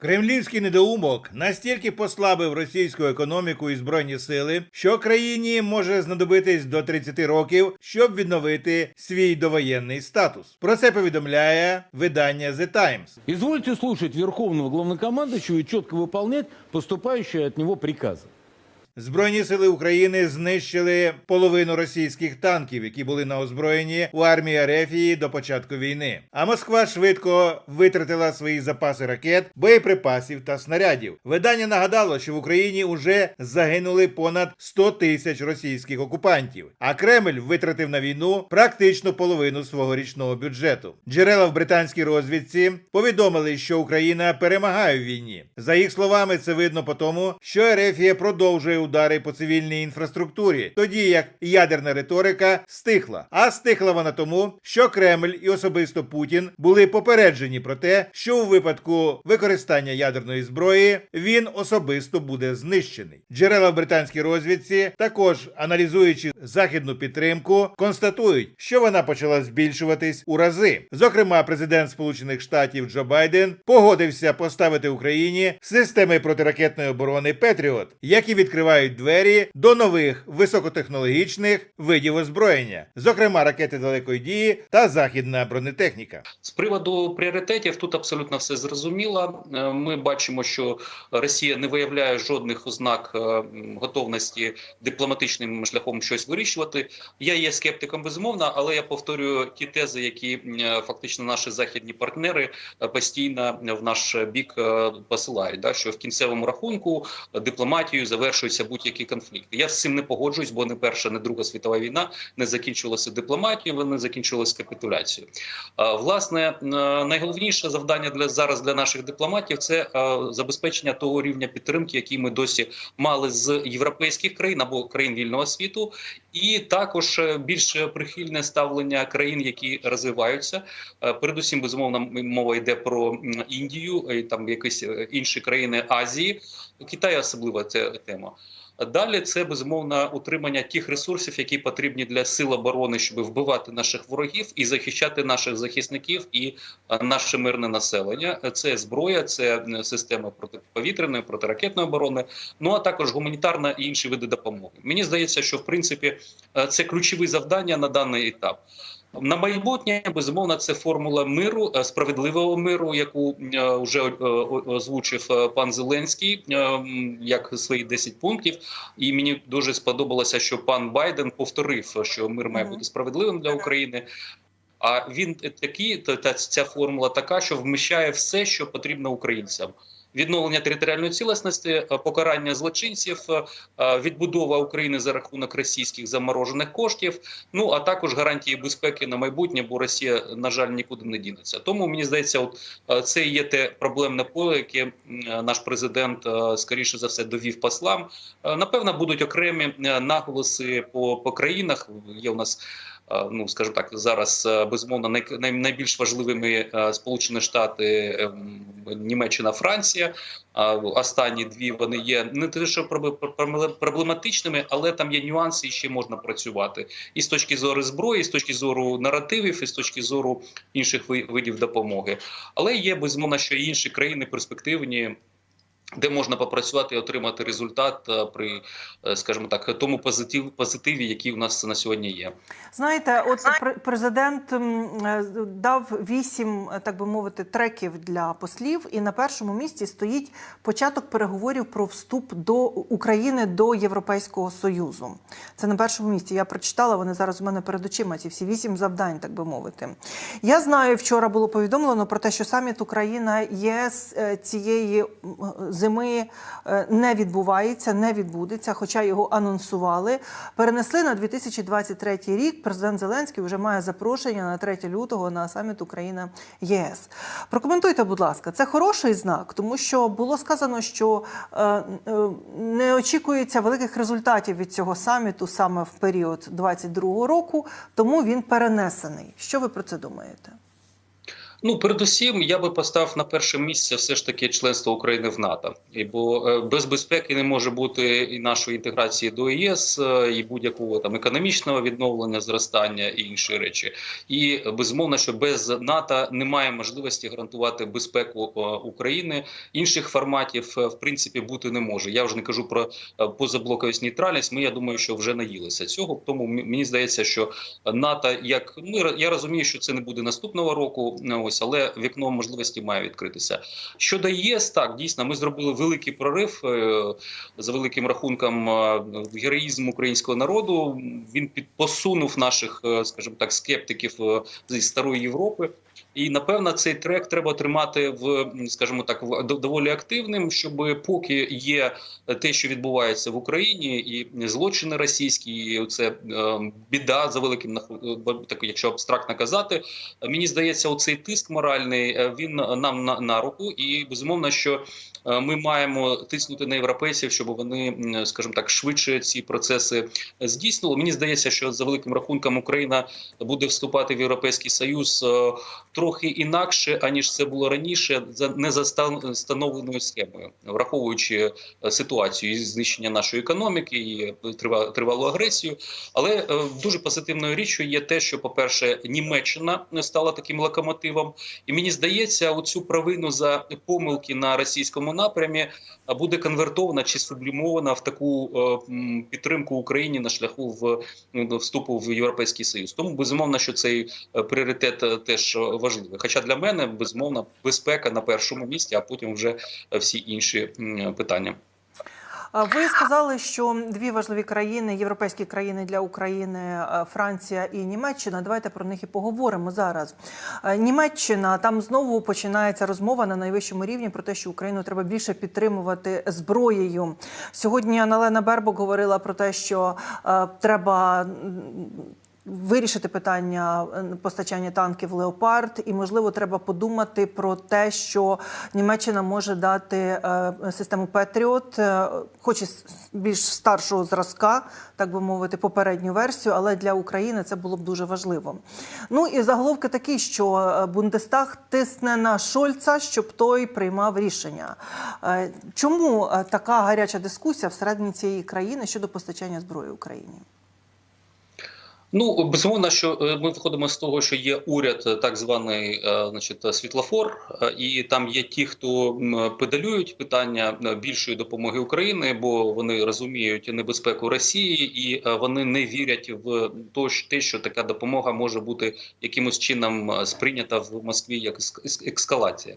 Кремлівський недоумок настільки послабив російську економіку і збройні сили, що країні може знадобитись до 30 років, щоб відновити свій довоєнний статус. Про це повідомляє видання The Times. Ізвольте слухати Верховного головнокомандуючого і чітко виконувати поступаючі від нього приказы. Збройні сили України знищили половину російських танків, які були на озброєнні у армії Арефії до початку війни. А Москва швидко витратила свої запаси ракет, боєприпасів та снарядів. Видання нагадало, що в Україні уже загинули понад 100 тисяч російських окупантів. А Кремль витратив на війну практично половину свого річного бюджету. Джерела в британській розвідці повідомили, що Україна перемагає в війні. За їх словами, це видно по тому, що Ерефія продовжує удари по цивільній інфраструктурі, тоді як ядерна риторика стихла. А стихла вона тому, що Кремль і особисто Путін були попереджені про те, що у випадку використання ядерної зброї він особисто буде знищений. Джерела в британській розвідці, також аналізуючи західну підтримку, констатують, що вона почала збільшуватись у рази. Зокрема, президент Сполучених Штатів Джо Байден погодився поставити Україні системи протиракетної оборони Петріот, які відкривають двері до нових високотехнологічних видів озброєння, зокрема ракети далекої дії та західна бронетехніка. З приводу пріоритетів тут абсолютно все зрозуміло. Е, Ми бачимо, що Росія не виявляє жодних ознак е, готовності дипломатичним шляхом щось вирішувати. Я є скептиком безумовно, але я повторюю ті тези, які е, фактично наші західні партнери постійно в наш бік посилають. Да, що в кінцевому рахунку дипломатією завершується будь-який конфлікт. Я з цим не погоджуюсь, бо не перша, не друга світова війна не закінчилася дипломатією, вона закінчилася капітуляцією. Власне, е, найголовніше завдання для зараз для наших дипломатів це е, забезпечення того рівня підтримки, який ми досі мали з європейських країн або країн вільного світу, і також е, більш прихильне ставлення країн, які розвиваються. Передусім, безумовно, мова йде про Індію і там якісь інші країни Азії. Китай особлива ця тема. Далі це безумовно утримання тих ресурсів, які потрібні для сил оборони, щоб вбивати наших ворогів і захищати наших захисників і е, наше мирне населення. Це зброя, це система протиповітряної, протиракетної оборони. Ну а також гуманітарна і інші види допомоги. Мені здається, що в принципі е, це ключові завдання на даний етап. На майбутнє безумовно це формула миру, е, справедливого миру, яку е, вже е, озвучив пан Зеленський як свої 10 пунктів. І мені дуже сподобалося, що пан Байден повторив, що мир має бути справедливим для України. А він такий, та, та ця формула така, що вміщає все, що потрібно українцям. Відновлення територіальної цілісності, е, покарання злочинців, е, е, відбудова України за рахунок російських заморожених коштів. Ну а також гарантії безпеки на майбутнє, бо Росія, на жаль, нікуди не дінеться. Тому мені здається, от це є те проблемне поле, яке наш президент скоріше за все довів послам. Напевно, будуть окремі наголоси по, по країнах. Є у нас. Ну, скажімо так, зараз безумовно най, най, найбільш важливими Сполучені Штати, ем, Німеччина, Франція. Останні дві вони є не те, що проб- проб- проблематичними, але там є нюанси, ще можна працювати і з точки зору зброї, і з точки зору наративів, і з точки зору інших ви- видів допомоги. Але є безумовно, що і інші країни перспективні. Де можна попрацювати і отримати результат е, при, е, скажімо так, тому позитив, позитиві, який у нас на сьогодні є. Знаєте, от президент е, дав вісім, так би мовити, треків для послів, і на першому місці стоїть початок переговорів про вступ до України до Європейського союзу. Це на першому місці. Я прочитала. Вони зараз у мене перед очима. Ці всі вісім завдань, так би мовити. Я знаю, вчора було повідомлено про те, що саміт Україна ЄС цієї зими е, не відбувається, не відбудеться, хоча його анонсували. Перенесли на 2023 рік. Президент Зеленський вже має запрошення на 3 лютого на саміт Україна ЄС. Прокоментуйте, будь ласка, це хороший знак, тому що було сказано, що е, е, не очікується великих результатів від цього саміту саме в період 22 року, тому він перенесений. Що ви про це думаєте? Ну, передусім, я би поставив на перше місце все ж таки членство України в НАТО. І бо е, без безпеки не може бути і нашої інтеграції до ЄС, е, і будь-якого там економічного відновлення, зростання і інші речі. І безумовно, що без НАТО немає можливості гарантувати безпеку е, України. Інших форматів в принципі бути не може. Я вже не кажу про позаблоковість нейтральність. Ми я думаю, що вже наїлися цього. Тому мені здається, що НАТО, як ми я розумію, що це не буде наступного року. Ось але вікно можливості має відкритися. Щодо ЄС, так дійсно ми зробили великий прорив е, за великим рахунком е, героїзм українського народу. Він підпосунув наших, е, скажімо так, скептиків зі старої Європи. І напевно цей трек треба тримати в, скажімо так, в доволі активним, щоб поки є те, що відбувається в Україні, і злочини російські, і це е, біда за великим е, так, якщо абстрактно казати. Мені здається, оцей тиск моральний е, він нам на, на руку, і безумовно, що е, ми маємо тиснути на європейців, щоб вони, скажімо так, швидше ці процеси здійснили. Мені здається, що за великим рахунком Україна буде вступати в європейський союз трохи інакше аніж це було раніше, за не за встановленою схемою, враховуючи е, ситуацію і знищення нашої економіки і е, тривалу агресію. Але е, дуже позитивною річчю є те, що, по-перше, Німеччина стала таким локомотивом, і мені здається, оцю провину за помилки на російському напрямі буде конвертована чи сублімована в таку підтримку Україні на шляху в ну, вступу в Європейський Союз. Тому безумовно, що цей пріоритет теж важливий. Хоча для мене безумовно безпека на першому місці, а потім вже всі інші питання. Ви сказали, що дві важливі країни, європейські країни для України е, Франція і Німеччина. Давайте про них і поговоримо зараз. Е, Німеччина там знову починається розмова на найвищому рівні про те, що Україну треба більше підтримувати зброєю. Сьогодні Аналена Бербок говорила про те, що е, треба. Вирішити питання е, постачання танків Леопард, і можливо треба подумати про те, що Німеччина може дати е, систему Петріот, е, хоч і більш старшого зразка, так би мовити, попередню версію, але для України це було б дуже важливо. Ну і заголовки такі, що Бундестаг тисне на Шольца, щоб той приймав рішення. Чому така гаряча дискусія всередині цієї країни щодо постачання зброї Україні? Ну безумовно, що е, ми виходимо з того, що є уряд, е, так званий, е, значить, світлофор, і там є ті, хто педалюють питання більшої допомоги Україні, бо вони розуміють небезпеку Росії, і вони не вірять в те, що така допомога може бути якимось чином сприйнята в Москві як ес- ес- ескалація.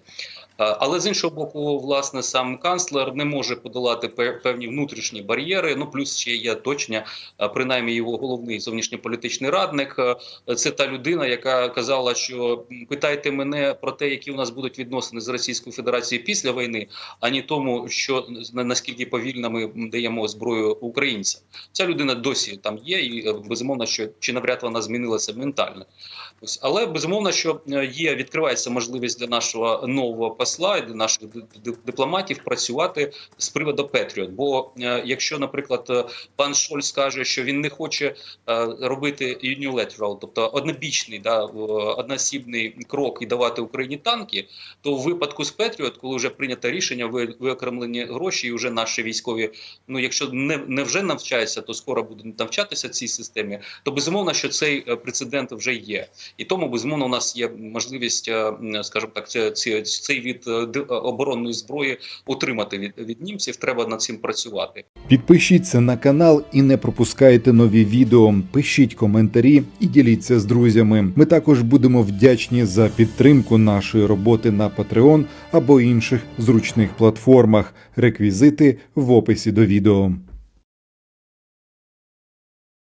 Е, Але з іншого боку, власне, сам канцлер не може подолати певні внутрішні бар'єри. Ну плюс ще є точення, е, принаймні його головний зовнішньополітичний радник. е, Це та людина, яка казала, що питайте мене про те, які у нас будуть відносини з Російською Федерацією після війни, ані тому, що наскільки повільно ми даємо зброю українцям. Ця людина досі там є, і безумовно, що чи навряд вона змінилася ментально. Але безумовно, що є відкривається можливість для нашого нового посла і для наших ди- ди- дипломатів працювати з приводу Петріот. Бо е, якщо, наприклад, е, пан Шольц каже, що він не хоче е, робити unilateral, тобто однобічний, да, одноосібний крок і давати Україні танки, то в випадку з Петріот, коли вже прийнято рішення, ви виокремлені гроші, і вже наші військові, ну якщо не, не вже навчаються, то скоро будуть навчатися цій системі, то безумовно, що цей прецедент вже є. І тому безумовно у нас є можливість, скажімо так, цей від е, оборонної зброї отримати від, від німців. Треба над цим працювати. Підпишіться на канал і не пропускайте нові відео. Пишіть коментарі і діліться з друзями. Ми також будемо вдячні за підтримку нашої роботи на Patreon або інших зручних платформах. Реквізити в описі до відео.